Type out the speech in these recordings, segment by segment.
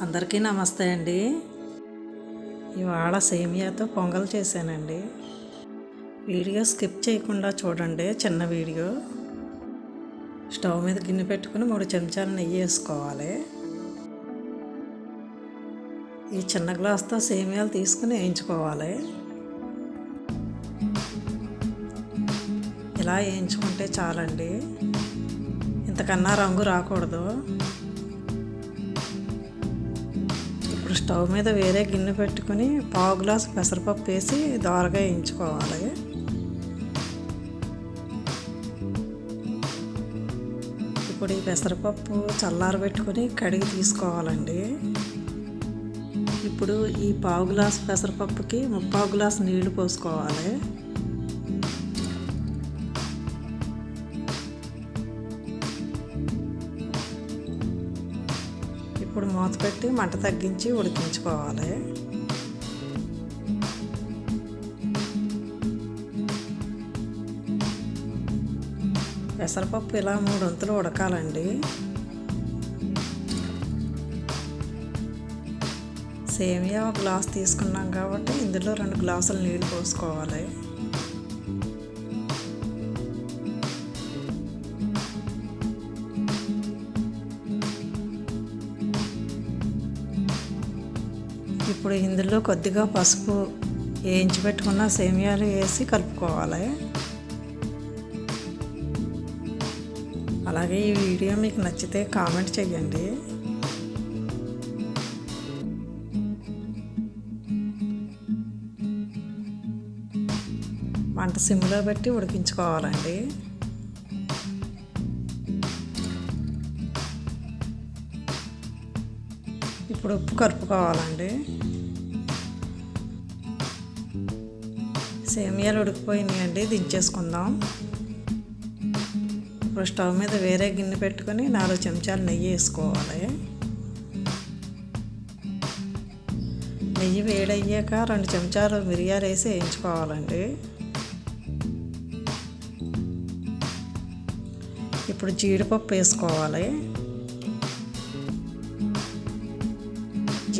అందరికీ నమస్తే అండి. ఇవాళ సేమియాతో పొంగల్ చేశానండి. వీడియో స్కిప్ చేయకుండా చూడండి చిన్న వీడియో. స్టవ్ మీద గిన్నె పెట్టుకుని మూడు చెంచాలు నెయ్యి వేసుకోవాలి. ఈ చిన్న గ్లాస్తో సేమియాలు తీసుకుని వేయించుకోవాలి. ఇలా వేయించుకుంటే చాలండి. ఇంతకన్నా రంగు రాకూడదు. ఇప్పుడు స్టవ్ మీద వేరే గిన్నె పెట్టుకుని పావు గ్లాసు పెసరపప్పు వేసి దోరగా వేయించుకోవాలి. ఇప్పుడు ఈ పెసరపప్పు చల్లారబెట్టుకుని కడిగి తీసుకోవాలండి. ఇప్పుడు ఈ పావు గ్లాసు పెసరపప్పుకి ముప్పావు గ్లాసు నీళ్ళు పోసుకోవాలి. ఇప్పుడు మూత పెట్టి మంట తగ్గించి ఉడికించుకోవాలి. పెసరపప్పు ఇలా మూడు వంతులు ఉడకాలండి. సేమియా ఒక గ్లాస్ తీసుకున్నాం కాబట్టి ఇందులో రెండు గ్లాసులు నీళ్ళు పోసుకోవాలి. ఇప్పుడు ఇందులో కొద్దిగా పసుపు వేయించి పెట్టుకున్న సేమియాలు వేసి కలుపుకోవాలి. అలాగే ఈ వీడియో మీకు నచ్చితే కామెంట్ చేయండి మంట సిమ్లో పెట్టి ఉడికించుకోవాలండి. ఇప్పుడు ఉప్పు కలుపుకోవాలండి సేమియాలు ఉడికిపోయినాయండి దించేసుకుందాం. ఇప్పుడు స్టవ్ మీద వేరే గిన్నె పెట్టుకొని నాలుగు చెంచాలు నెయ్యి వేసుకోవాలి. నెయ్యి వేడయ్యాక రెండు చెంచాలు మిరియాలు వేసి వేయించుకోవాలండి. ఇప్పుడు జీడిపప్పు వేసుకోవాలి.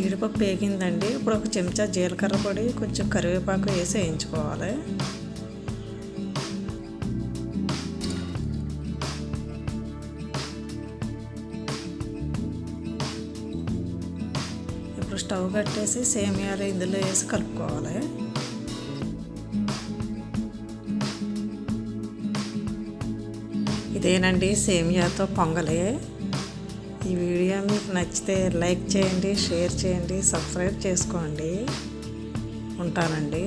జీడిపప్పు వేగిందండి. ఇప్పుడు ఒక చెంచా జీలకర్ర పొడి కొంచెం కరివేపాకు వేసి వేయించుకోవాలి. ఇప్పుడు స్టవ్ కట్టేసి సేమియాలు ఇందులో వేసి కలుపుకోవాలి. ఇదేనండి సేమియాతో పొంగలే. ఈ వీడియో మీకు నచ్చితే లైక్ చేయండి షేర్ చేయండి సబ్స్క్రైబ్ చేసుకోండి. ఉంటానండి.